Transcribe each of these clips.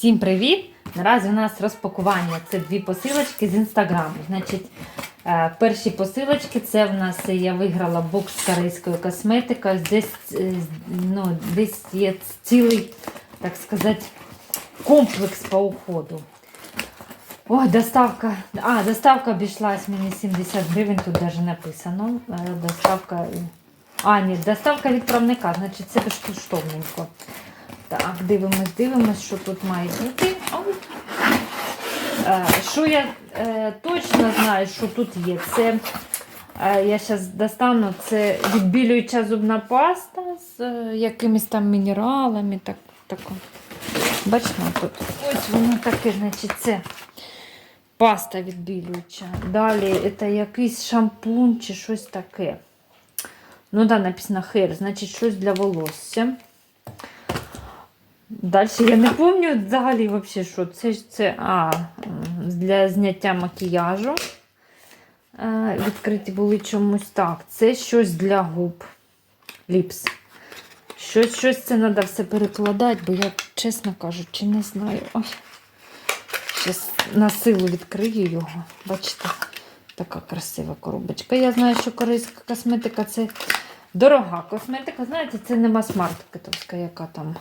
Всім привіт! Наразі у нас розпакування. Це дві посилочки з інстаграму. Значить, е, перші посилочки це в нас я виграла бокс з корейської косметики. Десь, е, ну, десь є цілий, так сказати, комплекс по уходу. Ой, доставка. А, доставка обійшлась мені 70 гривень, тут навіть написано. Е, Доставка. А, ні, доставка відправника, значить це безкоштовненько. Так, дивимось, дивимось, що тут має бути. Е, Що я е, точно знаю, що тут є. Це е, я зараз достану це відбілююча зубна паста з якимись там мінералами. Так, тако. Бачите, тут. Ось воно таке, значить, це паста відбілююча. Далі це якийсь шампунь чи щось таке. Ну, да, написано hair, значить, щось для волосся. Далі я не пам'ятаю взагалі, вообще, що це, це а, для зняття макіяжу. Е, Відкриті були чомусь так. Це щось для губ. Ліпс. Щось, щось це треба все перекладати, бо я, чесно кажучи, не знаю. Зараз на силу відкрию його. Бачите, така красива коробочка. Я знаю, що корейська косметика це дорога косметика. Знаєте, це не мас-маркетовська, яка там.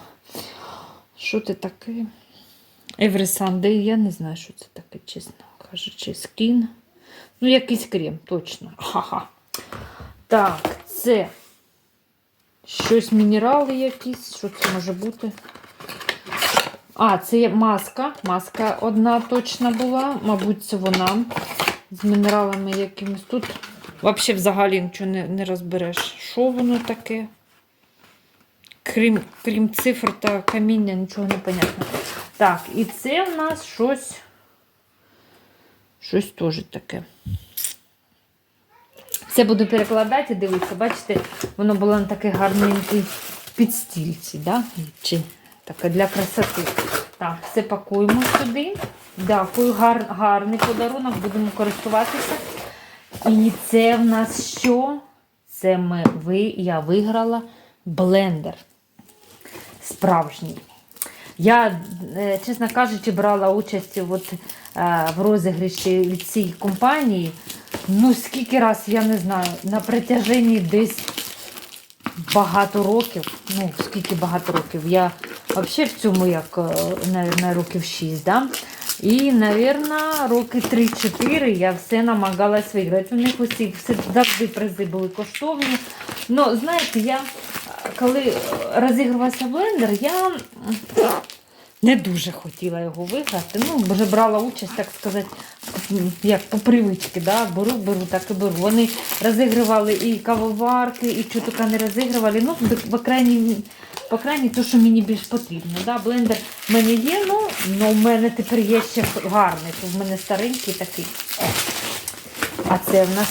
Що це таке? Every Sunday, я не знаю, що це таке, чесно кажучи, скін. Ну, якийсь крем, точно. Ха-ха. Так, це щось мінерали якісь. Що це може бути? А, це є маска. Маска одна точно була. Мабуть, це вона з мінералами якимись. Тут взагалі взагалі нічого не, не розбереш. Що воно таке? Крім, крім цифр та каміння, нічого не понятно. Так, і це в нас щось. Щось теж таке. Все буду перекладати дивитися. Бачите, воно було на такій гарненькій підстільці, да? Чи таке для красоти. Так, все пакуємо сюди. Дякую, гар, гарний подарунок, будемо користуватися. І це в нас що? Це ми, ви, я виграла блендер. Справжній. Я, е, чесно кажучи, брала участь от, е, в розіграші від цієї компанії. Ну, скільки раз, я не знаю, на протяженні десь багато років. Ну, скільки багато років. Я взагалі в цьому як, е, на років 6, да? І, мабуть, роки 3-4 я все намагалась виграти. У них усі завжди призи були коштовні. Ну, знаєте, я коли розігрувався блендер, я не дуже хотіла його виграти. Ну, вже брала участь, так сказати, як по привичці, да? беру, беру, так і беру. Вони розігрували і кавоварки, і чутока не розігрували. Ну, по крайній, по крайній, то, що мені більш потрібно. Да? Блендер в мене є, ну, ну, в мене тепер є ще гарний, в мене старенький такий. А це в нас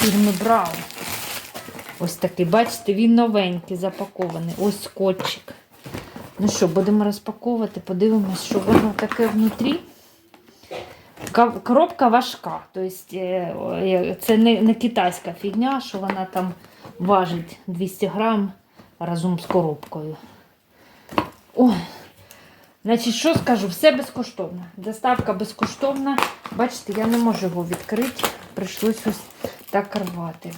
фірми Браун. Ось такий, бачите, він новенький, запакований. Ось скотчик. Ну що, будемо розпаковувати, подивимось, що воно таке внутрі. Коробка важка. Тобто, е, це не, не китайська фігня, що вона там важить 200 грам разом з коробкою. Ой. Значить, що скажу? Все безкоштовно. Доставка безкоштовна. Бачите, я не можу його відкрити. Прийшлось ось так рвати.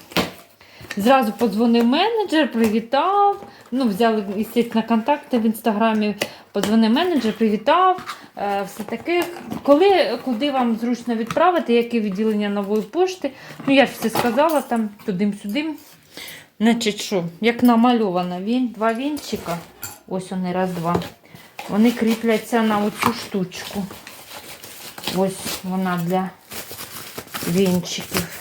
Зразу подзвонив менеджер, привітав. Ну, взяли естественно, контакти в інстаграмі. Подзвонив менеджер, привітав. Е, все таке. Коли, куди вам зручно відправити, яке відділення нової пошти. Ну, я ж все сказала там туди-сюди. Значить, що, як намальовано, він, два вінчика. Ось вони, раз, два. Вони кріпляться на оцю штучку. Ось вона для вінчиків.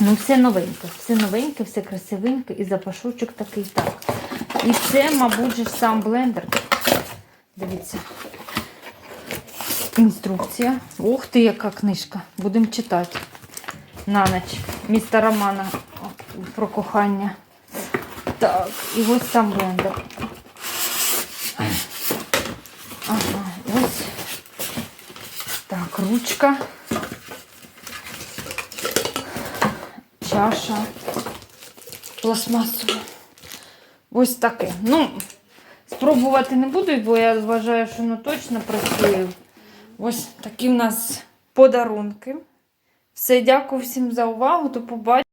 Ну, все новеньке, все новеньке, все красивеньке і запашочок такий так. І це, мабуть, же сам блендер. Дивіться. Інструкція. Ух ти, яка книжка. Будемо читати на ніч. Міста Романа про кохання. Так, і ось сам блендер. Ага, ось. Так, ручка. Чаша пластмасова. Ось таке. Ну, спробувати не буду, бо я вважаю, що воно точно працює. Ось такі в нас подарунки. Все, дякую всім за увагу. До побачення.